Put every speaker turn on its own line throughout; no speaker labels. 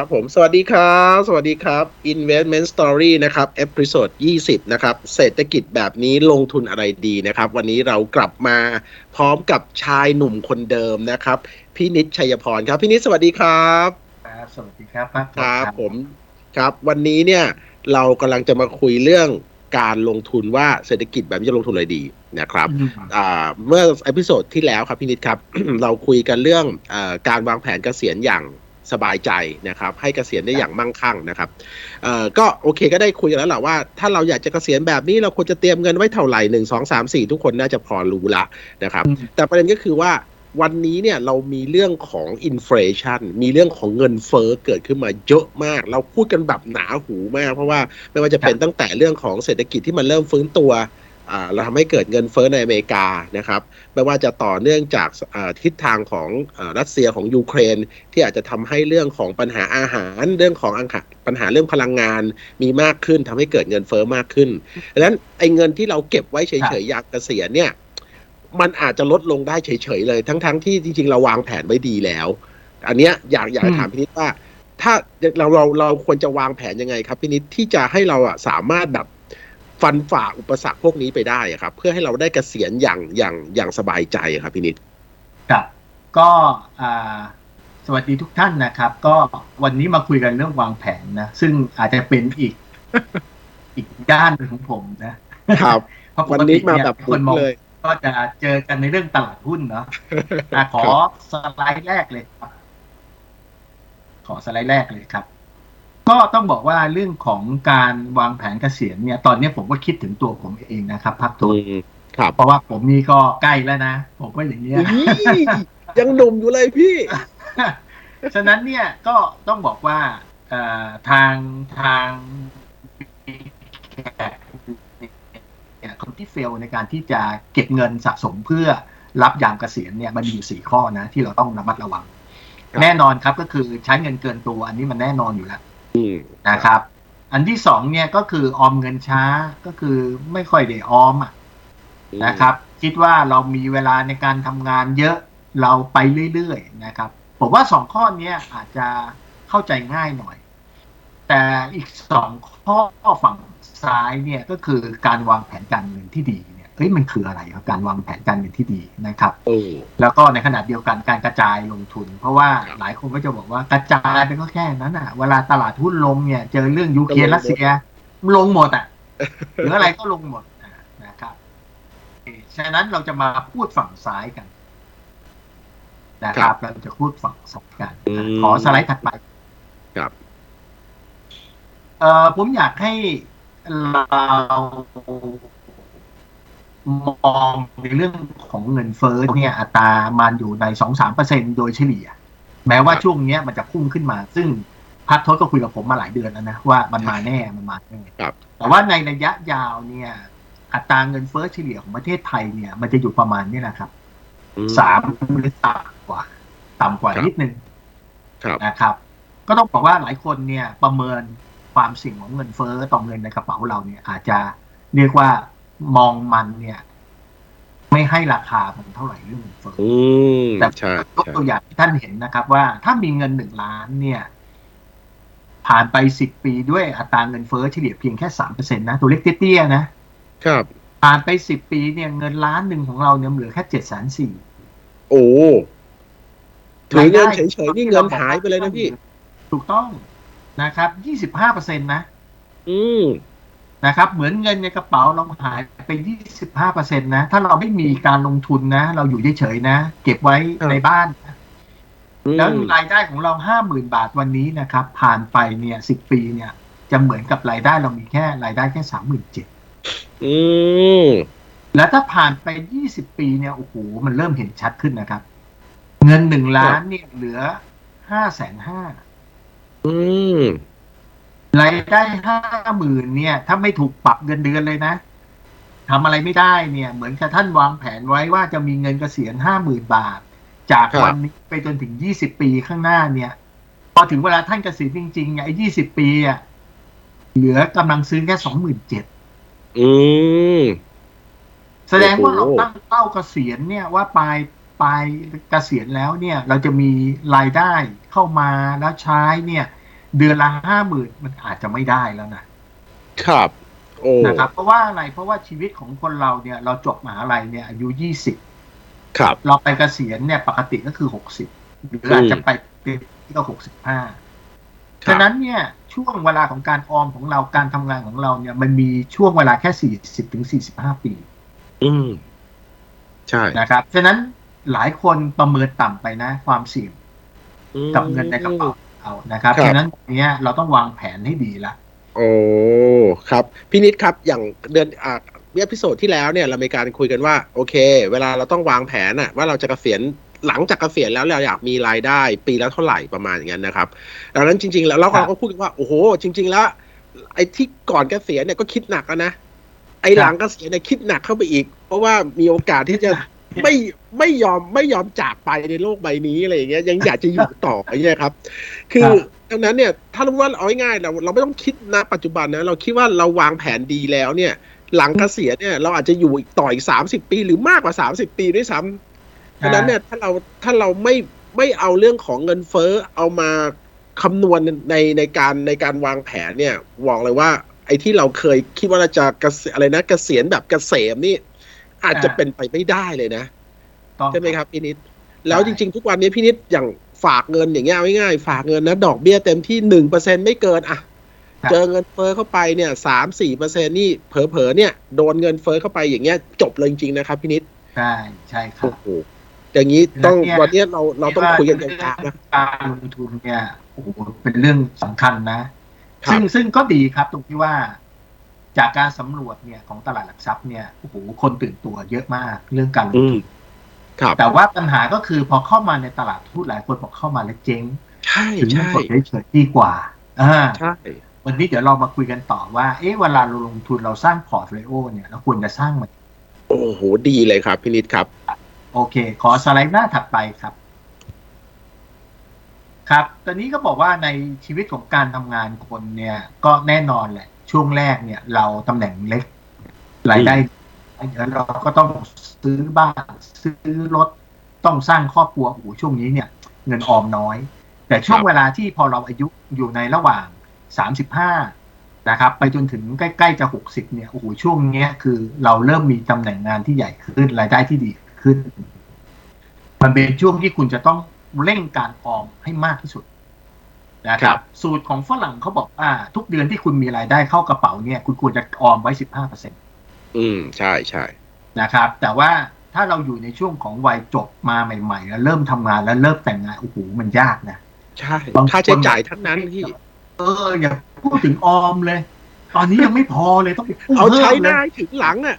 ครับผมสวัสดีครับ สวัสดีครับ Investment Story นะครับเอพิโซด20 นะครับ เศรษฐกิจแบบนี้ลงทุนอะไรดีนะครับ วันนี้เรากลับมาพร้อมกับชายหนุ่มคนเดิมนะครับ พี่นิดชัยพรครับ พี่นิดสวัสดีครับ
ครับสวัสดีครับป้า
ครับผมครับวันนี้เนี่ยเรากำลังจะมาคุยเรื่องการลงทุนว่าเศรษฐกิจแบบนี้จะลงทุนอะไรดีนะครับ
อืม
อ่าเมื่อเอพิโซดที่แล้วครับพี่นิดครับ เราคุยกันเรื่องอาการวางแผนเกษียณอย่าง สบายใจนะครับให้เกษียณได้อย่างมั่งคั่งนะครับเอ่อก็โอเคก็ได้คุยกันแล้วแหละว่า ถ้าเราอยากจะเกษียณแบบนี้เราควรจะเตรียมเงินไว้เท่าไหร่หนึ่งสองสามสี่ทุกคนน่าจะพอรู้ละนะครับ
อืม
แต่ประเด็นก็คือว่าวันนี้เนี่ยเรามีเรื่องของอินฟลชันมีเรื่องของเงินเฟ้อเกิดขึ้นมาเยอะมาก เราพูดกันแบบหนาหูมาก เพราะว่าไม่ว่าจะเป็นตั้งแต่เรื่องของเศรษฐกิจที่มันเริ่มฟื้นตัวอ่า เราทำให้เกิดเงินเฟ้อในอเมริกานะครับไม่ว่าจะต่อเนื่องจากอ่าทิศทางของอารัสเซียของยูเครน ที่อาจจะทำให้เรื่องของปัญหาอาหารเรื่องของอังคปัญหาเรื่องพลังงานมีมากขึ้นทำให้เกิดเงินเฟ้อมากขึ้นดังนั้นไอ้เงินที่เราเก็บไว้เฉยๆอยากเกษียณเนี่ยมันอาจจะลดลงได้เฉยๆเลย ทั้งๆที่จริงๆเราวางแผนไว้ดีแล้ว อันเนี้ยอยากอยาก
อืม
ถามพี่นิดว่า ถ้าเราเราเราควรจะวางแผนยังไงครับพี่นิดที่จะให้เราอะสามารถแบบ ฟันฝ่าอุปสรรคพวกนี้ไปได้อะครับ เพื่อให้เราได้เกษียณอย่างอย่างอย่างสบายใจอะครับพี่นิด
ครับก็อ่าสวัสดีทุกท่านนะครับ ก็วันนี้มาคุยกันเรื่องวางแผนนะ ซึ่งอาจจะเป็นอีก อีกด้านหนึ่งของผมนะครับเพราะป
วัน
ก
นี้
ติ
มา
เนี่ย
แบบ
ค
ปุ๊
น
บ
มอง
เลย
ก็จะเจอกันในเรื่องตลาดหุ้นเนาะอะขอสไลด์แรกเลยครับขอสไลด์แรกเลยครับ ก็ต้องบอกว่าเรื่องของการวางแผนเกษียณเนี่ย ตอนนี้ผมก็คิดถึงตัวผมเองนะครับพักทุ
อื
น
มครับ
เพราะว่าผมนี่ก็ใกล้แล้วนะ ผมก็อย่างเงี้ย
อุ๊ยยังหนุ่มอยู่เลยพี่
ฉะนั้นเนี่ยก็ต้องบอกว่าเอ่อทางทางเนี่ยคนที่เฟลในการที่จะเก็บเงินสะสมเพื่อรับยามเกษียณเนี่ยมันมีอยู่สี่ข้อนะ ที่เราต้องระมัดระวัง
ครับ
แน่นอนครับก็คือใช้เงินเกินตัวอันนี้มันแน่นอนอยู่แล้ว
อืม
นะครับ อันที่สองเนี่ยก็คือออมเงินช้าก็คือไม่ค่อยได้ออมอะนะครับ คิดว่าเรามีเวลาในการทำงานเยอะเราไปเรื่อยๆนะครับ ผมว่าสองข้อเนี้ยอาจจะเข้าใจง่ายหน่อย แต่อีกสองข้อฝั่งซ้ายเนี่ยก็คือการวางแผนการเงินที่ดี เนี่ยเอ้ยมันคืออะไรครับการวางแผนการเงินที่ดีนะครับ
โอ้
แล้วก็ในขณะเดียวกันการกระจายลงทุน เพราะว่า
ครับ
หลายคนก็จะบอกว่ากระจายไปก็แค่นั้นอะ เวลาตลาดหุ้นลงเนี่ยเจอเรื่องยูเครน
ก็ลงหมด
รัสเซียลงหมดอะหรืออะไรก็ลงหมดอะนะครับโอเคฉะนั้นเราจะมาพูดฝั่งซ้ายกันนะครับเราจะพูดฝั่งซ้ายกัน
อืม
ขอสไลด์ถัดไป
ครับ
เอ่อผมอยากให้เรา มองในเรื่องของเงินเฟ้อเนี่ยอัตรามันอยู่ในสองสามเปอร์เซ็นโดยเฉลี่ย แม้ว่า
ครับ
ช่วงเนี้ยมันจะพุ่งขึ้นมา ซึ่งพัดทศก็คุยกับผมมาหลายเดือนแล้วนะว่ามันมาแน่มันมาแน่
ครับ
แต่ว่าในระยะยาวเนี่ย อัตราเงินเฟ้อเฉลี่ยของประเทศไทยเนี่ย มันจะอยู่ประมาณนี้นะครับ
อืม
สามหรือต่ำกว่า ต่ำกว่า
ครับ
นิดนึง
ครับ
นะครับ ก็ต้องบอกว่าหลายคนเนี่ย ประเมินความเสี่ยงของเงินเฟ้อต่อเงินในกระเป๋าเราเนี่ย อาจจะเรียกว่า มองมันเนี่ย ไม่ให้ราคามันเท่าไหร่เรื่องเงินเฟ้อ
อืม
แต่
ใช่
ยก
ใช่
ตัวอย่างที่ท่านเห็นนะครับ ว่าถ้ามีเงินหนึ่งล้านเนี่ย ผ่านไปสิบปีด้วยอัตราเงินเฟ้อเฉลี่ยเพียงแค่สามเปอร์เซ็นต์นะ ตัวเล็กเตี้ยๆนะ
ครับ
ผ่านไปสิบปีเนี่ยเงินล้านหนึ่งของเราเนี่ยเหลือแค่เจ็ดแสนสี่
โอ้ถือเงินเฉยๆนี่เงินหายไปเลยนะพี่
ถูกต้องนะครับยี่สิบห้าเปอร์เซ็นต์นะ
อืม
นะครับ เหมือนเงินในกระเป๋าเราหายไปยี่สิบห้าเปอร์เซ็นต์นะ ถ้าเราไม่มีการลงทุนนะ เราอยู่เฉยๆนะ เก็บไว้
ครับ
ในบ้านนะ
อืม
แล้วรายได้ของเราห้าหมื่นบาทวันนี้นะครับ ผ่านไปเนี่ยสิบปีเนี่ย จะเหมือนกับรายได้เรามีแค่รายได้แค่สามหมื่นเจ็ด
อืม
แล้วถ้าผ่านไปยี่สิบปีเนี่ยโอ้โหมันเริ่มเห็นชัดขึ้นนะครับ เงินหนึ่งล้านเนี่ยเหลือห้าแสนห้า
อืม
รายได้ห้าหมื่นเนี่ย ถ้าไม่ถูกปรับเงินเดือนเลยนะทำอะไรไม่ได้เนี่ย เหมือนกับท่านวางแผนไว้ว่าจะมีเงินเกษียณห้าหมื่นบาท จาก
ครับ
วันนี้ไปจนถึงยี่สิบปีข้างหน้าเนี่ย พอถึงเวลาท่านเกษียณจริงๆเนี่ยไอ้ยี่สิบปีอะเหลือกำลังซื้อแค่สองหมื่นเจ็ด
อืม
แสดงว่า
โอ้
เรา
โห
ตั้งเป้าเกษียณเนี่ยว่าปลายปลายเกษียณแล้วเนี่ย เราจะมีรายได้เข้ามาแล้วใช้เนี่ย เดือนละห้าหมื่นมันอาจจะไม่ได้แล้วนะครับ
โอ้
นะครับ เพราะว่าอะไรเพราะว่าชีวิตของคนเราเนี่ย เราจบมหาลัยเนี่ยอายุยี่สิบ
ครับ
เราไปเกษียณเนี่ยปกติก็คือหกสิบหรืออาจจะไปเป็นที่ก็หกสิบห้า
ครับ
ฉะนั้นเนี่ยช่วงเวลาของการออมของเราการทำงานของเราเนี่ย มันมีช่วงเวลาแค่สี่สิบถึงสี่สิบห้าปี
อืมใช่
นะครับฉะนั้นหลายคนประเมินต่ำไปนะ ความเสี่ยง
อืม
กับเงินในกระเป๋า เอานะครับ
ครับ
ฉะนั้นตรงเนี้ยเราต้องวางแผนให้ดีละ
โอ้ครับพี่นิดครับอย่างเดือนอ่าเอพิโซดที่แล้วเนี่ยเรามีการคุยกันว่าโอเค เวลาเราต้องวางแผนอะว่าเราจะเกษียณหลังจากเกษียณแล้วเราอยากมีรายได้ ปีละเท่าไหร่ประมาณอย่างนั้นนะครับดังนั้นจริง ๆ แล้วเรา
ครับ
ก็พูดกันว่าโอ้โห จริง ๆ แล้ว ไอ้ที่ก่อนเกษียณเนี่ยก็คิดหนักแล้วนะไอ้หลังเกษียณเนี่ยคิดหนักเข้าไปอีก เพราะว่ามีโอกาสที่จะ ไม่ไม่ยอมไม่ยอมจากไปในโลกใบนี้อะไรอย่างเงี้ยยังอยากจะอยู่ต่ออย่างเงี้ยครับ คือ
ครับ
ดังนั้นเนี่ยถ้ารู้ว่าเอาง่ายๆเราเราไม่ต้องคิดนะปัจจุบันนะเราคิดว่าเราวางแผนดีแล้วเนี่ย หลังเกษียณเนี่ยเราอาจจะอยู่อีกต่ออีกสามสิบปี หรือมากกว่าสามสิบปีด้วยซ้ำดังนั้นเนี่ยถ้าเราถ้าเราไม่ไม่เอาเรื่องของเงินเฟ้อเอามาคำนวณในในการในการวางแผนเนี่ยบอกเลยว่า ไอ้ที่เราเคยคิดว่าเราจะเกษอะไรนะเกษียณแบบเกษมนี่ อาจจะเป็นไปไม่ได้เลยนะ
ต้อง
ใช่ไหมครับพี่นิดแล้วจริง ๆ ทุกวันนี้พี่นิดอย่างฝากเงินอย่างเงี้ยเอาง่ายๆฝากเงินนะดอกเบี้ยเต็มที่หนึ่งเปอร์เซ็นไม่เกินอะ
ครับ
เจอเงินเฟ้อเข้าไปเนี่ยสามสี่เปอร์เซ็นนี่เผลอๆเนี่ยโดนเงินเฟ้อเข้าไปอย่างเงี้ยจบเลยจริงๆนะครับพี่นิด
ใช่ใช่ครับ
โอ้โหอย่างนี้ต้อง
แล้วเนี่ย
วันเนี้ยเราเราต้องคุยกันยาวๆนะ
การลงทุนเนี่ยโอ้โหเป็นเรื่องสำคัญนะ
ครับ
ซึ่งซึ่งก็ดีครับตรงที่ว่า จากการสำรวจเนี่ยของตลาดหลักทรัพย์เนี่ยโอ้โหคนตื่นตัวเยอะมากเรื่องการลง
อืม
ทุน
ครับ
แต่ว่าปัญหาก็คือพอเข้ามาในตลาดทุนหลายคนบอกเข้ามาแล้วเจ๊ง
ใช่
ถึง
ใช่
กดเฉยๆดีกว่าอ่า
ใช่
วันนี้เดี๋ยวเรามาคุยกันต่อว่า เอ๊ะเวลาเราลงทุนเราสร้างพอร์ตโฟลิโอเนี่ยเราควรจะสร้างมัน
โอ้โห ดีเลยครับพี่นิดครับ
โอเค ขอสไลด์หน้าถัดไปครับ ครับ ตอนนี้ก็บอกว่าในชีวิตของการทำงานคนเนี่ย ก็แน่นอนแหละ ช่วงแรกเนี่ย เราตำแหน่งเล็กรายได้เดี๋ยวเราก็ต้องซื้อบ้านซื้อรถต้องสร้างครอบครัวโอ้โหช่วงนี้เนี่ย เงินออมน้อย แต่ช่วง
ครับ
เวลาที่พอเราอายุอยู่ในระหว่างสามสิบห้านะครับ ไปจนถึงใกล้ๆจะหกสิบเนี่ยโอ้โหช่วงเนี้ยคือเราเริ่มมีตำแหน่งงานที่ใหญ่ขึ้นรายได้ที่ดีขึ้น มันเป็นช่วงที่คุณจะต้อง เร่งการออมให้มากที่สุดนะค
ครั
รับ
บ
สูตรของฝรั่งเขาบอกว่า ทุกเดือนที่คุณมีรายได้เข้ากระเป๋าเนี่ย คุณควรจะออมไว้สิบห้าเปอร์เซ็นต
อืมใช่ใช่
นะครับ แต่ว่าถ้าเราอยู่ในช่วงของวัยจบมาใหม่ ๆ แล้วเริ่มทำงานแล้วเริ่มแต่งงานโอ้โหมันยากนะ
ใช่
บางคน
ค่าใช้จ่ายทั้งนั้นพี่
เอออย่าพูดถึงออมเลย ตอนนี้ยังไม่พอเลยต้องไปกู้
เอาใช้
พิ่ม
ห
ล
น้ายถึงหลังอะ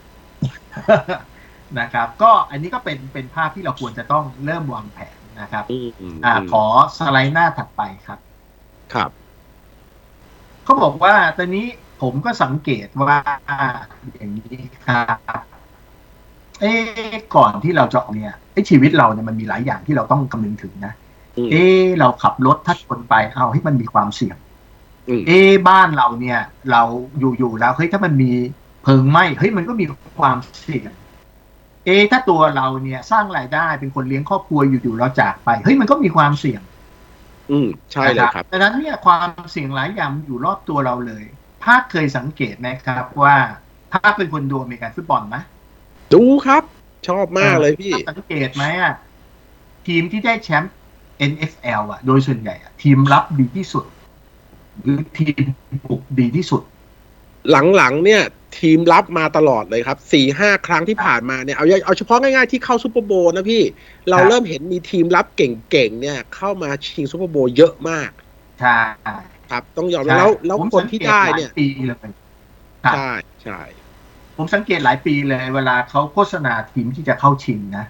นะครับ ก็อันนี้ก็เป็นเป็นภาพที่เราควรจะต้องเริ่มวางแผน นะครับ
อืม
อ่าขอสไลด์หน้าถัดไปครับ
ครับ
เขาบอกว่าตอนนี้ผมก็สังเกตว่าอย่างนี้ครับเอ๊ะก่อนที่เราจะออกเนี่ยไอ้ชีวิตเราเนี่ยมันมีหลายอย่างที่เราต้องคำนึงถึงนะ
อืม
เอ๊ะเราขับรถถ้าชนไปเอาให้มันมีความเสี่ยง
อืม
เอ๊ะบ้านเราเนี่ย เราอยู่อยู่แล้วเฮ้ยถ้ามันมีเพลิงไหม้เฮ้ยมันก็มีความเสี่ยง เอ๊ะถ้าตัวเราเนี่ยสร้างรายได้เป็นคนเลี้ยงครอบครัวอยู่ๆเราจากไปเฮ้ยมันก็มีความเสี่ยง
อืมใช่เลยครับ
ดังนั้นเนี่ยความเสี่ยงหลายอย่างอยู่รอบตัวเราเลยภาคเคยสังเกตไหมครับว่าภาคเป็นคนดูอเมริกันฟุตบอลไหม
ดูครับ ชอบมากเลยพี่
ภาคสังเกตไหมอะทีมที่ได้แชมป์ NFL อะ โดยส่วนใหญ่อะทีมรับดีที่สุด หรือทีมบุกดีที่สุด
หลังๆเนี่ยทีมรับมาตลอดเลยครับสี่ห้าครั้งที่ผ่านมาเนี่ยเอาเอาเฉพาะง่ายๆที่เข้าซูเปอร์โบว์นะพี่ เรา
ครับ
เริ่มเห็นมีทีมรับเก่งๆเนี่ย เข้ามาชิงซูเปอร์โบว์เยอะมาก
ใช่
ครับต้องยอมรับแล้วแล้ว
ผม
คนที่ได้เนี่ย
สังกตหลาปีเลยครับ
ใช่ใช่
ผมสังเกตหลายปีเลย เวลาเขาโฆษณาทีมที่จะเข้าชิงนะ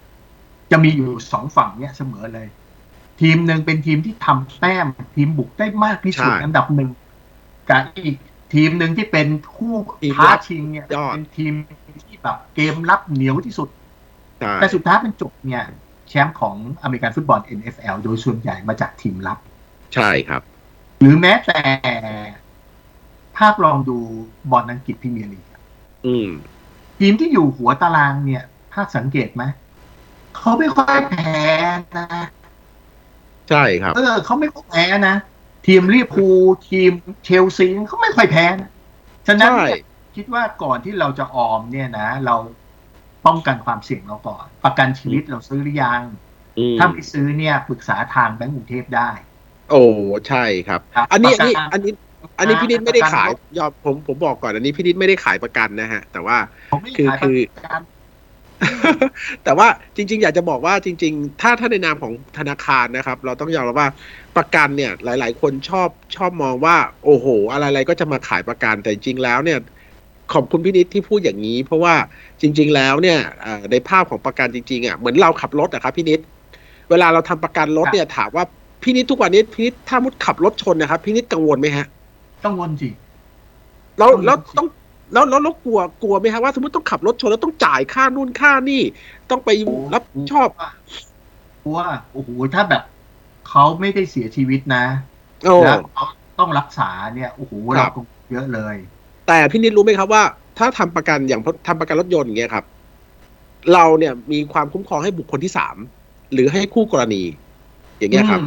จะมีอยู่สองฝั่งเนี่ยเสมอเลย ทีมหนึ่งเป็นทีมที่ทำแต้มทีมบุกได้มากที่สุด
ใช่
อันดับหนึ่งกับอีก ทีมหนึ่งที่เป็นคู่
ทีม
ท้า
รับ
ชิงเนี่ย
ยอด
เป็นทีมที่แบบเกมรับเหนียวที่สุด
ใช่
แต่สุดท้ายเป็นจบเนี่ย แชมป์ของอเมริกันฟุตบอล NFL โดยส่วนใหญ่มาจากทีมรับ
ใช่ครับ
หรือแม้แต่ภาพลองดูบอลอังกฤษพรีเมียร์ลีก
อืม
ทีมที่อยู่หัวตารางเนี่ย ภาคสังเกตไหมเขาไม่ค่อยแพ้นะ
ใช่ครับ
เออเขาไม่ค่อยแพ้นะ ทีมลิเวอร์พูลทีมเชลซีเขาไม่ค่อยแพ้นะฉะนั้น
ใช่
เนี่ยคิดว่าก่อนที่เราจะออมเนี่ยนะ เราป้องกันความเสี่ยงเราก่อน ประกันชีวิตเราซื้อหรือยัง
อืม
ถ้าไม่ซื้อเนี่ยปรึกษาทางแบงก์กรุงเทพได้
โอ้ใช่ครับ
ครับ
อันนี้
ประ
อัน
กัน
นี้อันนี้ อันนี้พี่นิดไม่ได้ขาย
ประกัน
ยอมผมผมบอกก่อนอันนี้พี่นิดไม่ได้ขายประกันนะฮะ แต่ว่า
ผมไม่
คือ
ขาย
คือ
ประกัน
แต่ว่าจริง ๆ อยากจะบอกว่าจริง ๆ ถ้าถ้าในนามของธนาคารนะครับ เราต้องยอมรับว่าประกันเนี่ยหลาย ๆ คนชอบชอบมองว่า โอ้โห อะไรๆก็จะมาขายประกันแต่จริงๆแล้วเนี่ยขอบคุณพี่นิดที่พูดอย่างนี้ เพราะว่าจริง ๆ แล้วเนี่ยเอ่อในภาพของประกันจริงๆอะเหมือนเราขับรถอะครับพี่นิด เวลาเราทำประกันรถเนี่ยถามว่าพี่นิดทุกวันนี้พี่นิดถ้ามุดขับรถชนนะครับพี่นิดกังวลไหมฮะ
ต้องวนสิ
แล้ว
ต้อง
แล้วต้อง แล้วแล้วแล้วกลัวกลัวไหมครับว่าสมมติต้องขับรถชนแล้วต้องจ่ายค่านู่นค่านี่ ต้องไปรับผิดชอบ
กลัวโอ้โหถ้าแบบเขาไม่ได้เสียชีวิตนะแล้วเขาต้องรักษาเนี่ยโอ้โห
รั
เรา
บ
คงเยอะเลย
แต่พี่นิดรู้ไหมครับว่า ถ้าทำประกันอย่างทำประกันรถยนต์อย่างเงี้ยครับ เราเนี่ยมีความคุ้มครองให้บุคคลที่สามหรือให้คู่กรณี อย่างเงี้ยครับ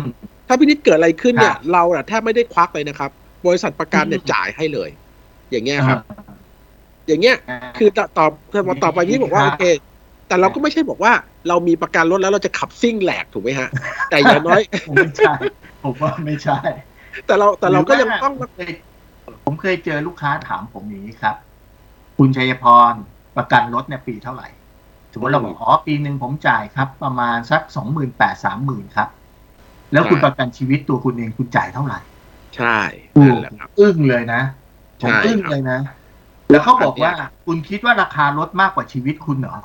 ถ้าพี่นิดเกิดอะไรขึ้นเนี่ย เราแทบไม่ได้ควักเลยนะครับ บริษัทประกันเนี่ยจ่ายให้เลย อย่างเงี้ยครับ
อ่า
อย่างเงี้ย คือตตอบต่อไปพี่บอกว่า
ครั
โอบเคแต่เราก็ไม่ใช่บอกว่าเรามีประกันรถแล้วเราจะขับซิ่งแหลกถูกไหมฮะ แต่อย่างน้อย
ผมไม่ใช่ผมว่าไม่ใช่
แต่เราแต่เราก็ยัง
หว่า
ต้อง
ผมเคยผมเคยเจอลูกค้าถามผมอย่างนี้ครับ คุณชัยพรประกันรถเนี่ยปีเท่าไหร่สมมติเราบอกอ๋อปีหนึ่งผมจ่ายครับ ประมาณสักสองหมื่นแปดสามหมื่นครับ แล้วคุณประกันชีวิตตัวคุณเองคุณจ่ายเท่าไหร่
ใช่นั่นแหละครับ
อึ้งเลยนะผม
ใช่
อึ้ง
ครับ
เลยนะ แล้วเขาบอกว่า
อันเนี้ย
คุณคิดว่าราคารถมากกว่าชีวิตคุณเหรอ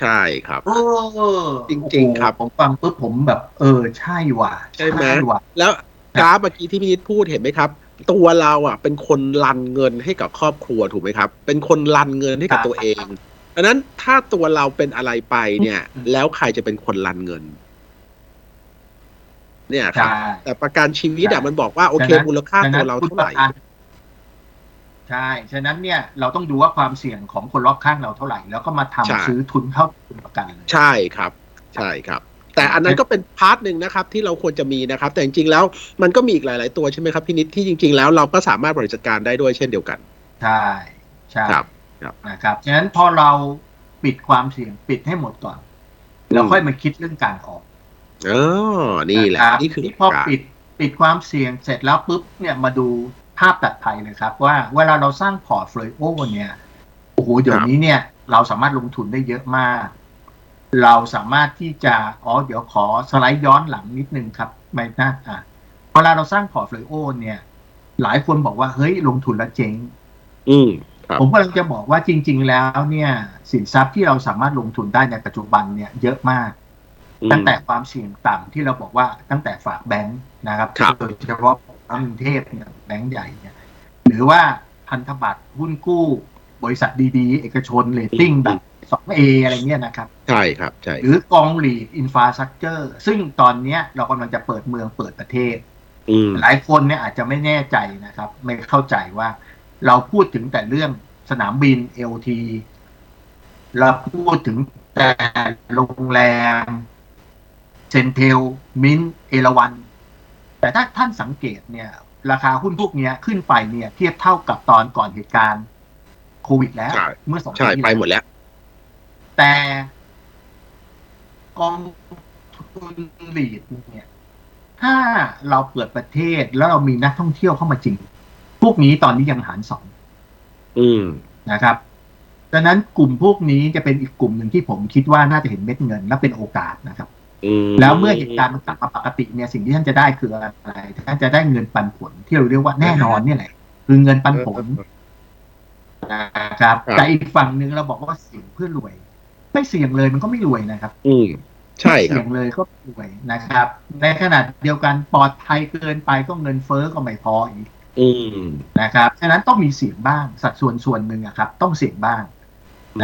ใช่ครับ
เออ
จริง ๆ ครับ
โอ้โหผมฟังปุ๊บผมแบบ เออ ใช่ว่ะ
ใช่ไหม
ว่ะ
แล้วกราฟเมื่อกี้ที่พี่นิดพูดเห็นไหมครับ ตัวเราอะ เป็นคนรันเงินให้กับครอบครัวถูกไหมครับ เป็นคนรันเงินให้กับตัวเองดังนั้นถ้าตัวเราเป็นอะไรไปเนี่ย แล้วใครจะเป็นคนรันเงิน เนี่ยครับ
ใช่
แต่ประกันชีวิตอะ
ใช่
มันบอกว่าโอเค
ฉะนั้น
มูลค่า
ฉะ
ตั
นั้
วนเรา
คุณ
เท่าไหร่
ประกัน ใช่ ฉะนั้นเนี่ยเราต้องดูว่าความเสี่ยงของคนรอบข้างเราเท่าไหร่ แล้วก็มาทำ
ใช่
ซื้อทุนเข้าทุนประกันเลย
ใช่ครับ ใช่ครับ แต่อันนั้นก็เป็นพาร์ทหนึ่งนะครับที่เราควรจะมีนะครับ แต่จริงๆแล้วมันก็มีอีกหลาย ๆ ตัวใช่ไหมครับพี่นิดที่จริง ๆ แล้วเราก็สามารถบริหารจัดการได้ด้วยเช่นเดียวกัน
ใช่ใช่
ครับครับ
นะครับฉะนั้นพอเราปิดความเสี่ยงปิดให้หมดก่อนแล้วค่อยมาคิดเรื่องการออก
อ๋อนี่แหละ
รับ
นี่คือ
พอ
การ
ปิดปิดความเสี่ยงเสร็จแล้วปุ๊บเนี่ยมาดู ภาพตัดไทยเลยครับ ว่าเวลาเราสร้างพอร์ตโฟลิโอเนี่ยโอ้โหเดี๋ยวนี้เนี่ย เราสามารถลงทุนได้เยอะมาก เราสามารถที่จะอ๋อเดี๋ยวขอสไลด์ย้อนหลังนิดนึงครับ ไม่น่าอะเวลาเราสร้างพอร์ตโฟลิโอเนี่ย หลายคนบอกว่าเฮ้ยลงทุนแล้วเจ๊ง
อืมครับ
ผมกำลังจะบอกว่าจริง ๆ แล้วเนี่ย สินทรัพย์ที่เราสามารถลงทุนได้ในปัจจุบันเนี่ย เยอะมาก
อืม
ตั้งแต่ความเสี่ยงต่ำที่เราบอกว่าตั้งแต่ฝากแบงค์นะครับ
ครับ
โดยเฉพาะ กรุงเทพเนี่ยแบงค์ใหญ่เนี่ยหรือว่าพันธบัตรหุ้นกู้ บริษัทดีๆ เอกชนเรตติ้งแบบ 2A อะไรเงี้ยนะครับ
ใช่ครับใช่
หรือกองหลีดอินฟราสตรักเจอร์ ซึ่งตอนเนี้ยเรากำลังจะเปิดเมืองเปิดประเทศ
อืม
หลายคนเนี่ยอาจจะไม่แน่ใจนะครับ ไม่เข้าใจว่า เราพูดถึงแต่เรื่องสนามบิน LT เราพูดถึงแต่โรงแรมเซนเทลมินเอราวัน แต่ถ้าท่านสังเกตเนี่ย ราคาหุ้นพวกเนี้ยขึ้นไปเนี่ย เทียบเท่ากับตอนก่อนเหตุการณ์โควิดแล้ว
ใช่
เมื่อสอง
ใช่
ปีที่
ไป
แล้ว
หมดแล้ว
แต่กองทุนหลีดเนี่ย ถ้าเราเปิดประเทศแล้วเรามีนักท่องเที่ยวเข้ามาจริง พวกนี้ตอนนี้ยังหารสอง
อืม
นะครับดังนั้นกลุ่มพวกนี้จะเป็นอีกกลุ่มหนึ่งที่ผมคิดว่าน่าจะเห็นเม็ดเงินและเป็นโอกาสนะครับ
อืม
แล้วเมื่อเหตุการณ์มันกลับมาปกติเนี่ยสิ่งที่ท่านจะได้คืออะไรท่านจะได้เงินปันผลที่เราเรียกว่าแน่นอนเนี่ยแหละ คือเงินปันผลนะครับ
ครับ
แต่อีกฝั่งหนึ่งเราบอกว่าเสี่ยงเพื่อรวย ไม่เสี่ยงเลยมันก็ไม่รวยนะครับ
อืมใช่ค
เสี่
รั
ย
บ
งเลยก็รวยนะครับ ในขณะเดียวกันปลอดภัยเกินไปก็เงินเฟ้อก็ไม่พออีก
อืม
นะครับ ฉะนั้นต้องมีเสี่ยงบ้างสัดส่วนส่วนหนึ่งอะครับ ต้องเสี่ยงบ้าง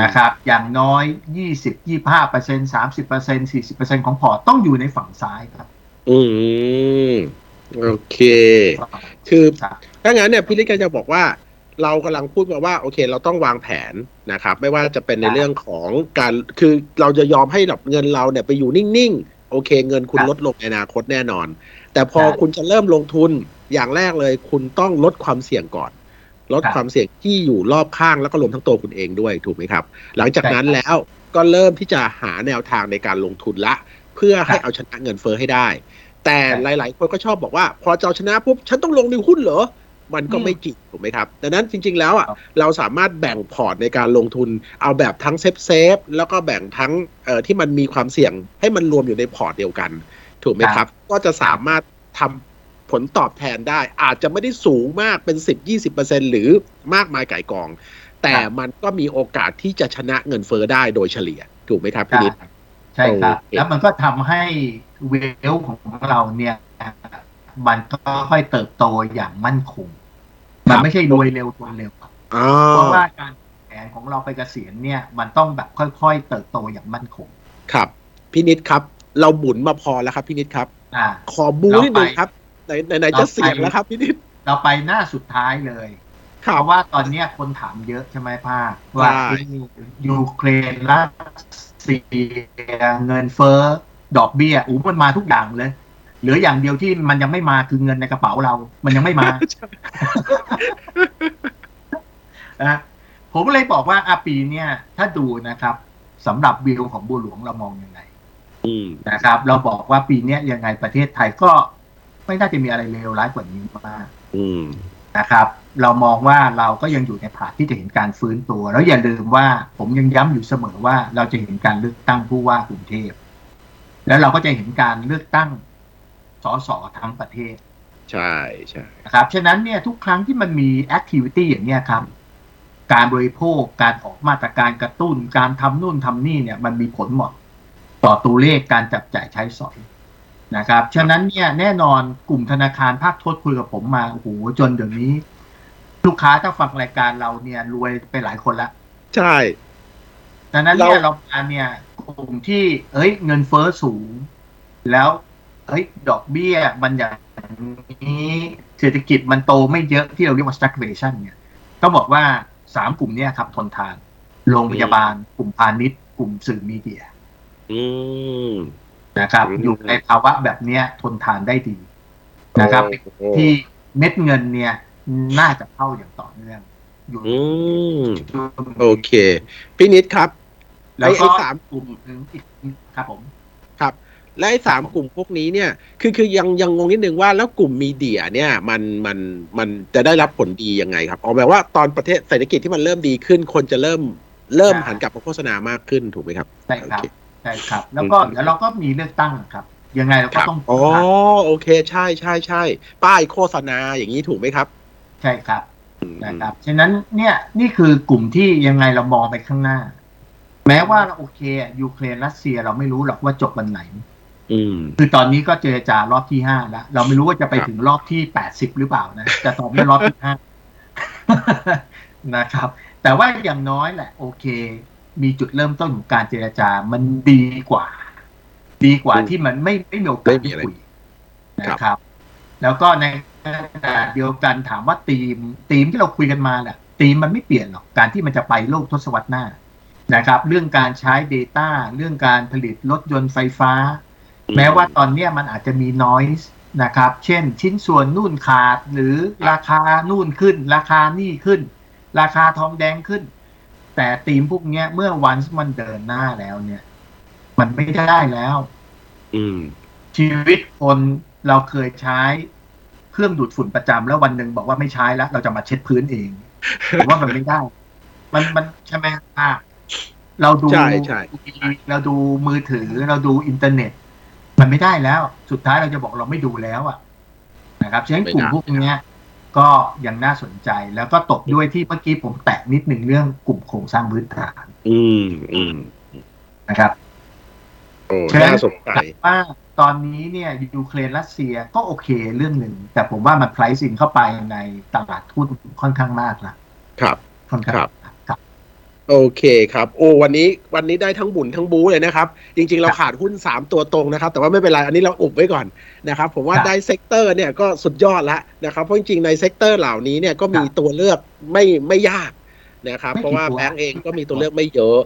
นะครับ อย่างน้อย 20 25เปอร์เซ็นต์30เปอร์เซ็นต์40เปอร์เซ็นต์ของพอร์ตต้องอยู่ในฝั่งซ้ายครับ
อืม โอเค คือถ้างั้นเนี่ยพี่ลิกก็จะบอกว่า เรากำลังพูดมาว่า โอเค เราต้องวางแผนนะครับ ไม่ว่าจะเป็นใน
ครับ
เรื่องของการคือเราจะยอมให้แบบเงินเราเนี่ยไปอยู่นิ่ง ๆ โอเค เงินคุณ
ครับ
ลดลงในอนาคตแน่นอน แต่พอ
ครับ
คุณจะเริ่มลงทุนอย่างแรกเลย คุณต้องลดความเสี่ยงก่อน ลด
ครับ
ความเสี่ยงที่อยู่รอบข้างแล้วก็รวมทั้งตัวคุณเองด้วยถูกไหมครับ หลังจากนั้น
ใช่ครับ
แล้วก็เริ่มที่จะหาแนวทางในการลงทุนละ เพื่อให้
ครับ
เอาชนะเงินเฟ้อให้ได้ แต่
ครับ
หลาย ๆ คนก็ชอบบอกว่า พอจะเอาชนะปุ๊บฉันต้องลงในหุ้นเหรอมันก็
อืม
ไม่จริงถูกไหมครับ ดังนั้นจริง ๆ แล้วอะ
ครับ
เราสามารถแบ่งพอร์ตในการลงทุนเอาแบบทั้งเซฟเซฟๆแล้วก็แบ่งทั้งเอ่อที่มันมีความเสี่ยงให้มันรวมอยู่ในพอร์ตเดียวกัน ถูกไหมครับ ก็จะสามารถทำ ผลตอบแทนได้ อาจจะไม่ได้สูงมากเป็น 10-20%หรือมากมายไก่ายกอง แต่
ครับ
มันก็มีโอกาสที่จะชนะเงินเฟ้อได้โดยเฉลี่ย ถูกไหมครับพี่นิด
ใช่ครับ
โอเค
แล้วมันก็ทำให้เวลของเราเนี่ย มันก็ค่อยเติบโตอย่างมั่นคง มันไม่ใช่รวยเร็วรวยเร็ว
อ๋อ
เพราะว่าการแผนของเราไปเกษียณเนี่ย มันต้องแบบค่อย ๆ เติบโตอย่างมั่นคง
ครับพี่นิดครับ เราหมุนมาพอแล้วครับพี่นิดครับ
อ่า
ขอบู
เรา
นิดหนึ่ง
ไป
ครับ ไหนไหนไหน
เรา
จะเสียง
ไป
แล้วครับพี่นิด
เราไปหน้าสุดท้ายเลย
ครั
เพ
บ
ราะว่าตอนเนี้ยคนถามเยอะใช่ไหมภาคว่า
ใช่
ยูเครนรัสเซียเงินเฟ้อดอกเบี้ยอู้มันมาทุกอย่างเลยเหลืออย่างเดียวที่มันยังไม่มาคือเงินในกระเป๋าเรา มันยังไม่มานะผมเลยบอกว่าอาปีเนี่ย ถ้าดูนะครับสำหรับวิวของบัวหลวงเรามองยังไง
อืม
นะครับ เราบอกว่าปีเนี้ยยังไงประเทศไทยก็ ไม่น่าจะมีอะไรเลวร้ายกว่านี้มาก
อืม
นะครับ เรามองว่าเราก็ยังอยู่ในผาที่จะเห็นการฟื้นตัว แล้วอย่าลืมว่าผมยังย้ำอยู่เสมอว่าเราจะเห็นการเลือกตั้งผู้ว่ากรุงเทพแล้วเราก็จะเห็นการเลือกตั้งสสทั้งประเทศ
ใช่ใช่
นะครับฉะนั้นเนี่ยทุกครั้งที่มันมีแอคทิวิตี้อย่างเนี้ยครับการบริโภคการออกมาตรการกระตุ้น การทำนู่นทำนี่เนี่ย มันมีผลหมดต่อตัวเลขการจับจ่ายใช้สอย นะครับ ฉะนั้นเนี่ยแน่นอนกลุ่มธนาคารภาคทศคุยกับผมมาโอ้โหจนเดี๋ยวนี้ ลูกค้าถ้าฟังรายการเราเนี่ยรวยไปหลายคนละ
ใช่
ดังนั้นเนี่ย
เรา
เรามาเนี่ยกลุ่มที่ เอ้ย เงินเฟ้อสูง แล้วเอ้ย ดอกเบี้ยมันอย่างนี้เศรษฐกิจมันโตไม่เยอะที่เราเรียกว่า stagflation เนี่ย ก็บอกว่าสามกลุ่มเนี้ครับ ทนทาน โรงพยาบาล กลุ่มพาณิชย์ กลุ่มสื่อมีเดีย
อืม
นะครับ
อืม
อยู่ในภาวะแบบเนี้ยทนทานได้ดีนะครับ
โอ้
ที่เม็ดเงินเนี่ย น่าจะเข้าอย่างต่อเนื่องอยู่
อืมโอเคพี่นิดครับ
แล้ว
ไอ้
ก็
ไอ้สาม
กลุ่มหนึ่งอีกครับผม
ครับและไอ้สามกลุ่มพวกนี้เนี่ย คือคือยังยังงงนิดนึงว่าแล้วกลุ่มมีเดียเนี่ยมันมันมันจะได้รับผลดียังไงครับออกแบบว่าตอนประเทศเศรษฐกิจที่มันเริ่มดีขึ้น คนจะเริ่มเริ่ม
ใช่
หันกลับมาโฆษณามากขึ้นถูกไหมครับ
ใช่ครับ
โอเค
ใช่ครับ แล้วก็
อืม
เดี๋ยวเราก็มีเลือกตั้งครับ ยังไงเรา
ค
ก็
รับ
ต้อง
อ๋อโอเค ใช่ใช่ใช่ป้ายโฆษณาอย่างนี้ถูกไหมครับ
ใช่ครับ
อืม
นะครับฉะนั้นเนี่ยนี่คือกลุ่มที่ยังไงเรามองไปข้างหน้า แม้ว่าเราโอเคอะยูเครนรัสเซียเราไม่รู้หรอกว่าจบวันไหน
อืม
คือตอนนี้ก็เจรจารอบที่ห้าแล้วเราไม่รู้ว่าจะไป
ครับ
ถึงรอบที่แปดสิบหรือเปล่านะแต่ตอนนี้รอบที่ห้านะครับ แต่ว่าอย่างน้อยแหละ โอเค มีจุดเริ่มต้นของการเจรจา มันดีกว่า ดีกว่า
อืม
ที่มันไม่ไม่มีโอกา
ไม่
ส
มี
ได้
อะไร
คุย
ครับ
นะครับ แล้วก็ในขณะเดียวกันถามว่าธีมธีมที่เราคุยกันมาแหละธีมมันไม่เปลี่ยนหรอกการที่มันจะไปโลกทศวรรษหน้านะครับ เรื่องการใช้ Data เรื่องการผลิตรถยนต์ไฟฟ้า แม้ว่าตอนเนี้ยมันอาจจะมี noise นะครับ เช่นชิ้นส่วนนู่นขาดหรือราคานู่นขึ้น ราคานี่ขึ้น ราคาทองแดงขึ้น แต่ธีมพวกเนี้ย เมื่อวันมันเดินหน้าแล้วเนี่ย มันไม่ได้แล้ว
อืม
ชีวิตคนเราเคยใช้เครื่องดูดฝุ่นประจำแล้ววันหนึ่งบอกว่าไม่ใช้แล้ว เราจะมาเช็ดพื้นเองผมว่ามันไม่ได้ มันมันใช่ไหมอะเราดู
ใช่ใช่
เราดูมือถือเราดูอินเทอร์เน็ต มันไม่ได้แล้ว สุดท้ายเราจะบอกเราไม่ดูแล้วอะนะครับฉะนั้นกลุ่มพวกเนี้ย ก็ยังน่าสนใจแล้วก็ตกด้วยที่เมื่อกี้ผมแตะนิดหนึ่งเรื่องกลุ่มโครงสร้างพื้นฐาน
อืมอืม
นะครับ
โอ้
ฉะนั้น
น่าสนใจ
ว่าตอนนี้เนี่ยยูเครนรัสเซียก็โอเคเรื่องหนึ่ง แต่ผมว่ามัน price in เข้าไปในตลาดหุ้นค่อนข้างมากละ
ครับ
ค่อนข้าง
ครับ
ครับ
โอเคครับ โอ้วันนี้วันนี้ได้ทั้งบุญทั้งบูเลยนะครับ จริง ๆ เราขาดหุ้น 3 ตัวตรงนะครับ แต่ว่าไม่เป็นไร อันนี้เราอุบไว้ก่อนนะครับ ผมว่า
ครับ
ได้เซกเตอร์เนี่ยก็สุดยอดแล้วนะครับ เพราะจริงๆในเซกเตอร์เหล่านี้เนี่ยก็มี
ครับ
ตัวเลือกไม่ไม่ยากนะครับ
ไม่กี่
เพราะว่า
ตัว
แบงก์เองก็มีตัวเลือกไม่เยอะ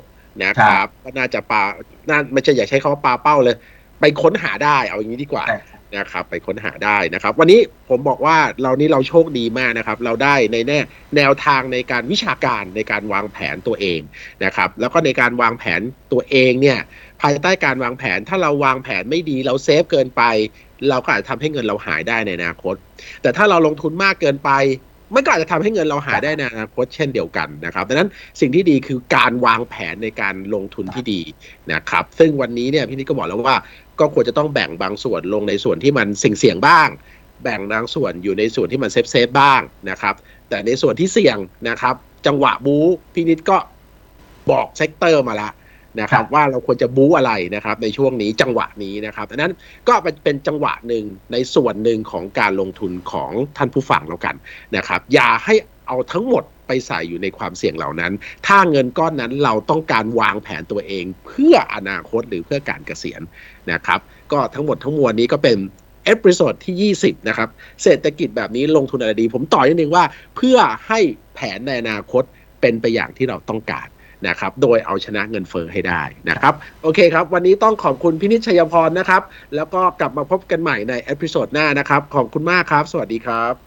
นะค
ครั
รับ
บ
ก็น่าจะปาน่าไม่ใช่อยากใช้คำว่าปาเป้าเลย ไปค้นหาได้เอาอย่างนี้ดีกว่า
ใช่ครับ
นะครับไปค้นหาได้นะครับ วันนี้ผมบอกว่าเรานี่เราโชคดีมากนะครับ เราได้ในแน่แนวทางในการวิชาการในการวางแผนตัวเองนะครับ แล้วก็ในการวางแผนตัวเองเนี่ยภายใต้การวางแผนถ้าเราวางแผนไม่ดีเราเซฟเกินไป เราก็อาจจะทำให้เงินเราหายได้ในอนาคต แต่ถ้าเราลงทุนมากเกินไปมันก็อาจจะทำให้เงินเราหายได้ในอนาคตเช่นเดียวกันนะครับดังนั้นสิ่งที่ดีคือการวางแผนในการลงทุนที่ดีนะครับ ซึ่งวันนี้เนี่ยพี่นิดก็บอกแล้วว่า ก็ควรจะต้องแบ่งบางส่วนลงในส่วนที่มันเสี่ยงๆบ้าง แบ่งบางส่วนอยู่ในส่วนที่มันเซฟเซฟๆบ้างนะครับ แต่ในส่วนที่เสี่ยงนะครับ จังหวะบู๊พี่นิดก็บอกเซกเตอร์มาละนะครับ
ครับ
ว่าเราควรจะบู๊อะไรนะครับ ในช่วงนี้จังหวะนี้นะครับดังนั้นก็เป็นจังหวะหนึ่งในส่วนหนึ่งของการลงทุนของท่านผู้ฟังแล้วกันนะครับ อย่าให้เอาทั้งหมด ไปใส่อยู่ในความเสี่ยงเหล่านั้น ถ้าเงินก้อนนั้นเราต้องการวางแผนตัวเอง เพื่ออนาคตหรือเพื่อการเกษียณนะครับ ก็ทั้งหมดทั้งมวลนี้ก็เป็นเอพิโซดที่ 20 นะครับ เศรษฐกิจแบบนี้ลงทุนอะไรดี ผมต่อนิดนึงว่าเพื่อให้แผนในอนาคตเป็นไปอย่างที่เราต้องการนะครับ โดยเอาชนะเงินเฟอ้อให้ได้นะครับ โอเคครับ วันนี้ต้องขอบคุณพินิจชัยพรนะครับ แล้วก็กลับมาพบกันใหม่ในเอพิโซดหน้านะครับ ขอบคุณมากครับ สวัสดีครับ